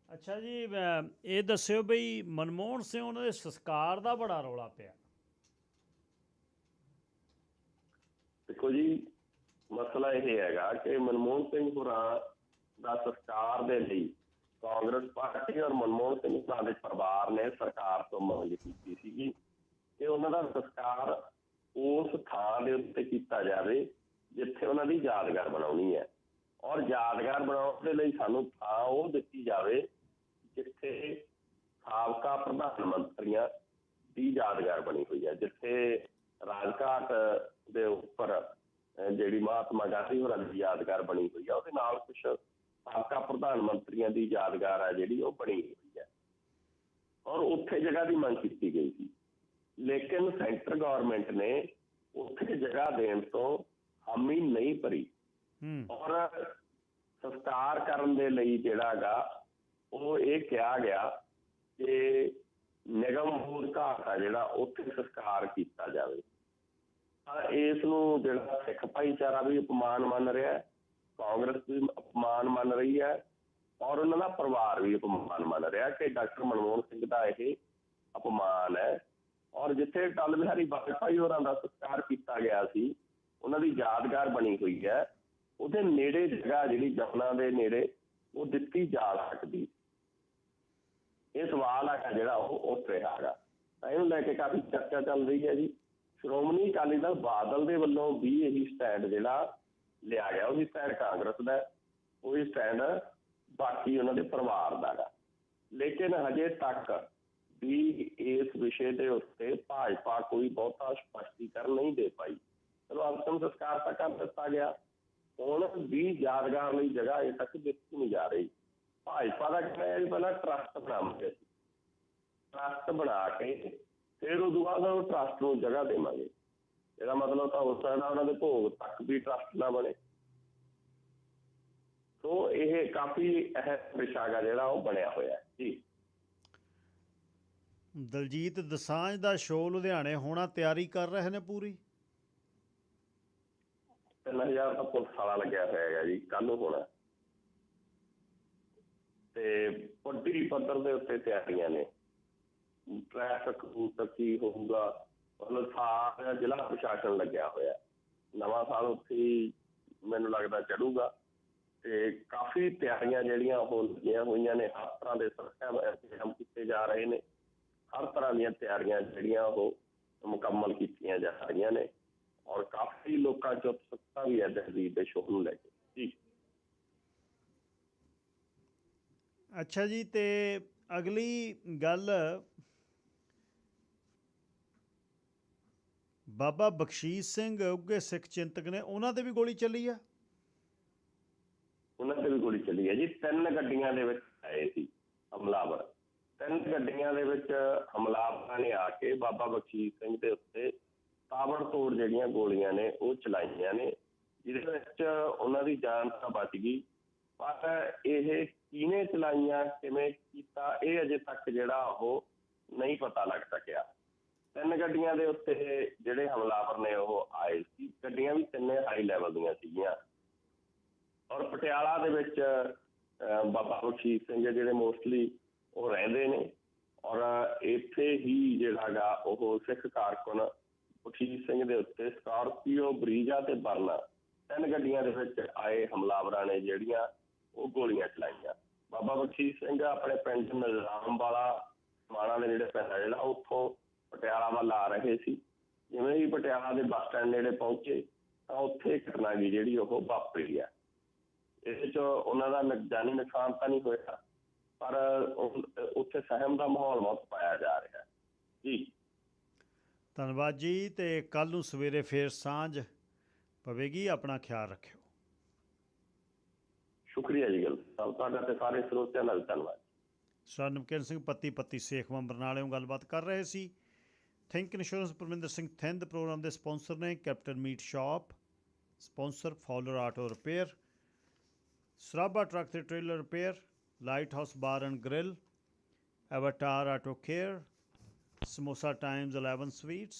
ਅੱਛਾ ਜੀ ਇਹ ਦੱਸਿਓ ਬਈ ਮਨਮੋਹਨ ਸਿੰਘ ਉਹਨਾਂ ਦੇ ਸੰਸਕਾਰ ਦਾ ਬੜਾ ਰੌਲਾ ਪਿਆ। ਦੇਖੋ ਜੀ ਮਸਲਾ ਇਹ ਹੈਗਾ ਕਿ ਮਨਮੋਹਨ ਸਿੰਘ ਹੋਰਾਂ ਦਾ ਸੰਸਕਾਰ ਦੇ ਲਈ ਕਾਂਗਰਸ ਪਾਰਟੀ ਔਰ ਮਨਮੋਹਨ ਸਿੰਘ ਹੋਰਾਂ ਦੇ ਪਰਿਵਾਰ ਨੇ ਸਰਕਾਰ ਤੋਂ ਮੰਗ ਕੀਤੀ ਸੀਗੀ ਕਿ ਉਹਨਾਂ ਦਾ ਸਸਕਾਰ ਉਸ ਥਾਂ ਦੇ ਉੱਤੇ ਕੀਤਾ ਜਾਵੇ ਜਿੱਥੇ ਉਹਨਾਂ ਦੀ ਯਾਦਗਾਰ ਬਣਾਉਣੀ ਹੈ। ਔਰ ਯਾਦਗਾਰ ਬਣਾਉਣ ਦੇ ਲਈ ਸਾਨੂੰ ਥਾਂ ਉਹ ਦਿੱਤੀ ਜਾਵੇ ਜਿੱਥੇ ਸਾਬਕਾ ਪ੍ਰਧਾਨ ਮੰਤਰੀਆਂ ਦੀ ਯਾਦਗਾਰ ਬਣੀ ਹੋਈ ਹੈ, ਜਿੱਥੇ ਰਾਜਘਾਟ ਦੇ ਉੱਪਰ ਜਿਹੜੀ ਮਹਾਤਮਾ ਗਾਂਧੀ ਹੋਰਾਂ ਦੀ ਯਾਦਗਾਰ ਬਣੀ ਹੋਈ ਹੈ, ਉਹਦੇ ਨਾਲ ਪ੍ਰਧਾਨ ਮੰਤਰੀਆਂ ਦੀ ਯਾਦਗਾਰ ਹੈ ਜਿਹੜੀ ਉਹ ਬਣੀ ਹੋਈ ਹੈ ਔਰ ਉੱਥੇ ਜਗ੍ਹਾ ਦੀ ਮੰਗ ਕੀਤੀ ਗਈ ਸੀ। ਲੇਕਿਨ ਸੈਂਟਰ ਗਵਰਨਮੈਂਟ ਨੇ ਉੱਥੇ ਜਗ੍ਹਾ ਦੇਣ ਤੋਂ ਹਾਮੀ ਨਹੀਂ ਭਰੀ। ਔਰ ਸੰਸਕਾਰ ਕਰਨ ਦੇ ਲਈ ਜਿਹੜਾ ਗਾ ਉਹ ਇਹ ਕਿਹਾ ਗਿਆ ਕਿ ਨਿਗਮ ਬੋਧ ਘਾਟ ਆ ਜਿਹੜਾ ਉੱਥੇ ਸੰਸਕਾਰ ਕੀਤਾ ਜਾਵੇ। ਤਾਂ ਇਸ ਨੂੰ ਜਿਹੜਾ ਸਿੱਖ ਭਾਈਚਾਰਾ ਵੀ ਅਪਮਾਨ ਮੰਨ ਰਿਹਾ ਹੈ ਕਾਂਗਰਸ ਵੀ ਅਪਮਾਨ ਮੰਨ ਰਹੀ ਹੈ ਔਰ ਉਹਨਾਂ ਦਾ ਪਰਿਵਾਰ ਵੀ ਅਪਮਾਨ ਮੰਨ ਰਿਹਾ ਕਿ ਡਾਕਟਰ ਮਨਮੋਹਨ ਸਿੰਘ ਦਾ ਇਹ ਅਪਮਾਨ ਹੈ। ਔਰ ਜਿੱਥੇ ਟਲ ਬਿਹਾਰੀ ਵਾਜਪਾਈ ਹੋਰਾਂ ਦਾ ਸੰਸਕਾਰ ਕੀਤਾ ਗਿਆ ਸੀ ਉਹਨਾਂ ਦੀ ਯਾਦਗਾਰ ਬਣੀ ਹੋਈ ਹੈ। ਉਹਦੇ ਨੇੜੇ ਜਗ੍ਹਾ ਜਿਹੜੀ ਜਮਨਾ ਦੇ ਨੇੜੇ ਉਹ ਦਿੱਤੀ ਜਾ ਸਕਦੀ। ਇਹ ਸਵਾਲ ਹੈ ਜਿਹੜਾ ਉਹ ਉੱਠ ਰਿਹਾ ਹੈਗਾ। ਤਾਂ ਇਹਨੂੰ ਲੈ ਕੇ ਕਾਫੀ ਚਰਚਾ ਚੱਲ ਰਹੀ ਹੈ ਜੀ। ਸ਼੍ਰੋਮਣੀ ਅਕਾਲੀ ਦਲ ਬਾਦਲ ਦੇ ਵੱਲੋਂ ਵੀ ਇਹੀ ਸਟੈਂਡ ਜਿਹੜਾ ਲਿਆ ਗਿਆ ਉਹਦੀ ਸਟੈਂਡ ਕਾਂਗਰਸ ਦਾ ਹੈ, ਉਹੀ ਸਟੈਂਡ ਬਾਕੀ ਉਹਨਾਂ ਦੇ ਪਰਿਵਾਰ ਦਾ ਹੈ ਲੇਕਿਨ ਹਜੇ ਤੱਕ ਵੀ ਇਸ ਵਿਸ਼ੇ ਦੇ ਉੱਤੇ ਭਾਜਪਾ ਕੋਈ ਬਹੁਤਾ ਸਪਸ਼ਟੀਕਰਨ ਨਹੀਂ ਦੇ ਪਾਈ। ਚਲੋ, ਅੰਤਮ ਸੰਸਕਾਰ ਤਾਂ ਕਰ ਦਿੱਤਾ ਗਿਆ। ਹੁਣ ਵੀ ਯਾਦਗਾਰ ਲਈ ਜਗ੍ਹਾ ਅਜੇ ਤੱਕ ਦਿੱਤੀ ਨਹੀਂ ਜਾ ਰਹੀ। ਭਾਜਪਾ ਦਾ ਕਹਿਣਾ ਹੈ ਪਹਿਲਾਂ ਟਰਸਟ ਬਣਾਵਾਂਗੇ ਟਰਸਟ ਬਣਾ ਕੇ ਫਿਰ ਉਦੋਂ ਬਾਅਦ ਉਹ ਟਰਸਟ ਨੂੰ ਜਗ੍ਹਾ ਦੇਵਾਂਗੇ। ਇਹਦਾ ਮਤਲਬ ਤਾਂ ਹੋ ਸਕਦਾ ਉਹਨਾਂ ਦੇ ਭੋਗ ਤੱਕ ਵੀ ਟਰਸਟ ਨਾ ਬਣੇ। ਸੋ ਇਹ ਕਾਫੀ ਅਹਿਮ ਵਿਸ਼ਾ ਜਿਹੜਾ ਉਹ ਬਣਿਆ ਹੋਇਆ ਹੈ। ਜੀ। ਦਲਜੀਤ ਦਸਾਂਝ ਦਾ ਸ਼ੋਅ ਲੁਧਿਆਣੇ ਹੋਣਾ ਤਿਆਰੀ ਕਰ ਰਹੇ ਨੇ ਪੂਰੀ? ਤਿੰਨ ਹਜ਼ਾਰ ਦਾ ਪੁਲਿਸ ਵਾਲਾ ਲੱਗਿਆ ਹੋਇਆ ਹੈਗਾ ਜੀ ਕੱਲ ਨੂੰ ਹੋਣਾ। ਤੇ ਵੱਡੀ ਪੱਧਰ ਦੇ ਉੱਤੇ ਤਿਆਰੀਆਂ ਨੇ। ਟ੍ਰੈਫਿਕ ਰੂਟ ਕੀ ਹੋਊਗਾ ਮਤਲਬ ਸਾਰਾ ਜ਼ਿਲ੍ਹਾ ਪ੍ਰਸ਼ਾਸਨ ਲੱਗਿਆ ਹੋਇਆ। ਹੈ। ਨਵਾਂ ਸਾਲ ਉੱਥੇ ਹੀ ਮੈਨੂੰ ਲੱਗਦਾ ਚੜੂਗਾ ਤੇ ਕਾਫੀ ਤਿਆਰੀਆਂ ਜਿਹੜੀਆਂ ਉਹ ਲੱਗੀਆਂ ਹੋਈਆਂ ਨੇ ਹਰ ਤਰ੍ਹਾਂ ਦੇ ਸੁਰੱਖਿਆ ਇੰਤਜ਼ਾਮ ਕੀਤੇ ਜਾ ਰਹੇ ਨੇ। ਹਰ ਤਰ੍ਹਾਂ ਦੀਆਂ ਤਿਆਰੀਆਂ ਜਿਹੜੀਆਂ ਉਹ ਮੁਕੰਮਲ ਕੀਤੀਆਂ ਜਾ ਰਹੀਆਂ ਨੇ ਔਰ ਕਾਫੀ ਲੋਕਾਂ 'ਚ ਉਤਸੁਕਤਾ ਵੀ ਹੈ ਦਹਲੀਜ਼ ਦੇ ਸ਼ੋਅ ਨੂੰ ਲੈ ਕੇ। ਜੀ। ਅੱਛਾ ਜੀ ਤੇ ਅਗਲੀ ਗੱਲ ਬਾਬਾ ਬਖਸ਼ੀਸ਼ ਸਿੰਘ ਉੱਗੇ ਸਿੱਖ ਚਿੰਤਕ ਨੇ ਉਹਨਾਂ ਤੇ ਵੀ ਗੋਲੀ ਚੱਲੀ ਆ? ਉਹਨਾਂ ਤੇ ਵੀ ਗੋਲੀ ਚੱਲੀ ਹੈ ਜੀ। ਤਿੰਨ ਗੱਡੀਆਂ ਦੇ ਵਿੱਚ ਆਏ ਸੀ ਹਮਲਾਵਰ। ਤਿੰਨ ਗੱਡੀਆਂ ਦੇ ਵਿੱਚ ਹਮਲਾਵਰਾਂ ਨੇ ਆ ਕੇ ਬਾਬਾ ਬਖਸ਼ੀਸ਼ ਸਿੰਘ ਦੇ ਉੱਤੇ ਤਾਬੜਤੋੜ ਜਿਹੜੀਆਂ ਗੋਲੀਆਂ ਨੇ, ਉਹ ਚਲਾਈਆਂ ਨੇ, ਜਿਹਦੇ ਵਿੱਚ ਉਹਨਾਂ ਦੀ ਜਾਨ ਤਾਂ ਬਚ ਗਈ। ਪਰ ਇਹ ਕਿਹਨੇ ਚਲਾਈਆਂ, ਕਿਵੇਂ ਕੀਤਾ, ਇਹ ਅਜੇ ਤੱਕ ਜਿਹੜਾ ਉਹ ਨਹੀਂ ਪਤਾ ਲੱਗ ਸਕਿਆ। ਤਿੰਨ ਗੱਡੀਆਂ ਦੇ ਉੱਤੇ ਜਿਹੜੇ ਹਮਲਾਵਰ ਨੇ ਉਹ ਆਏ ਸੀ। ਗੱਡੀਆਂ ਵੀ ਤਿੰਨੇ ਹਾਈ ਲੈਵਲ ਦੀਆਂ ਸੀਗੀਆਂ। ਔਰ ਪਟਿਆਲਾ ਦੇ ਵਿੱਚ ਬਾਬਾ ਬਖਸ਼ੀਸ਼ ਸਿੰਘ ਜਿਹੜੇ ਮੋਸਟਲੀ ਉਹ ਰਹਿੰਦੇ ਨੇ। ਔਰ ਇੱਥੇ ਹੀ ਜਿਹੜਾਗਾ ਉਹ ਸਿੱਖ ਕਾਰਕੁਨ ਬਖਸ਼ੀਸ਼ ਸਿੰਘ ਦੇ ਉੱਤੇ ਸਕਾਰਪੀਓ ਬਰੀਜਾ ਤੇ ਬਰਨਾ ਤਿੰਨ ਗੱਡੀਆਂ ਦੇ ਵਿੱਚ ਆਏ ਹਮਲਾਵਰਾਂ ਨੇ ਜਿਹੜੀਆਂ ਉਹ ਗੋਲੀਆਂ ਚਲਾਈਆਂ। ਬਾਬਾ ਬਖਸ਼ੀਸ਼ ਸਿੰਘ ਆਪਣੇ ਪਿੰਡ ਨਿਜ਼ਾਮ ਵਾਲਾ ਮਾਣਾ ਦੇ ਜਿਹੜੇ ਪੈਂਦਾ ਜਿਹੜਾ ਉੱਥੋਂ ਪਟਿਆਲਾ ਵੱਲ ਆ ਰਹੇ ਸੀ। ਜਿਵੇਂ ਹੀ ਪਟਿਆਲਾ ਦੇ ਬੱਸ ਸਟੈਂਡ ਨੇੜੇ ਪਹੁੰਚੇ ਤਾਂ ਉੱਥੇ ਘਟਨਾ ਗੀ ਜਿਹੜੀ ਉਹ ਵਾਪਰੀ ਆ। ਇਹਦੇ ਚ ਉਹਨਾਂ ਦਾ ਜਾਨੀ ਨੁਕਸਾਨ ਤਾਂ ਨਹੀਂ ਹੋਇਆ ਪਰ ਉੱਥੇ ਸਹਿਮ ਦਾ ਮਾਹੌਲ ਬਹੁਤ ਪਾਇਆ ਜਾ ਰਿਹਾ ਹੈ। ਜੀ। ਧੰਨਵਾਦ ਜੀ ਤੇ ਕੱਲ ਨੂੰ ਸਵੇਰੇ ਫੇਰ ਸਾਂਝ ਪਵੇਗੀ ਆਪਣਾ ਖਿਆਲ ਰੱਖਿਓ। ਸ਼ੁਕਰੀਆ ਜੀ ਗੱਲ ਤੁਹਾਡਾ ਤੇ ਸਾਰੇ ਸਰੋਤਿਆਂ ਦਾ ਧੰਨਵਾਦ। ਸਰ ਨਮਕੀਨ ਸਿੰਘ ਪੱਤੀ ਪੱਤੀ ਸੇਖਵਾਂ ਬਰਨਾਲਿਓਂ ਗੱਲਬਾਤ ਕਰ ਰਹੇ ਸੀ। Think insurance Parminder Singh Thind programme ਦੇ ਸਪਾਂਸਰ ਨੇ captain meat shop sponsor Fowler auto repair Sraba Tractor Trailer Repair, Lighthouse Bar and Grill, Avatar Auto Care, Samosa Times 11 Suites.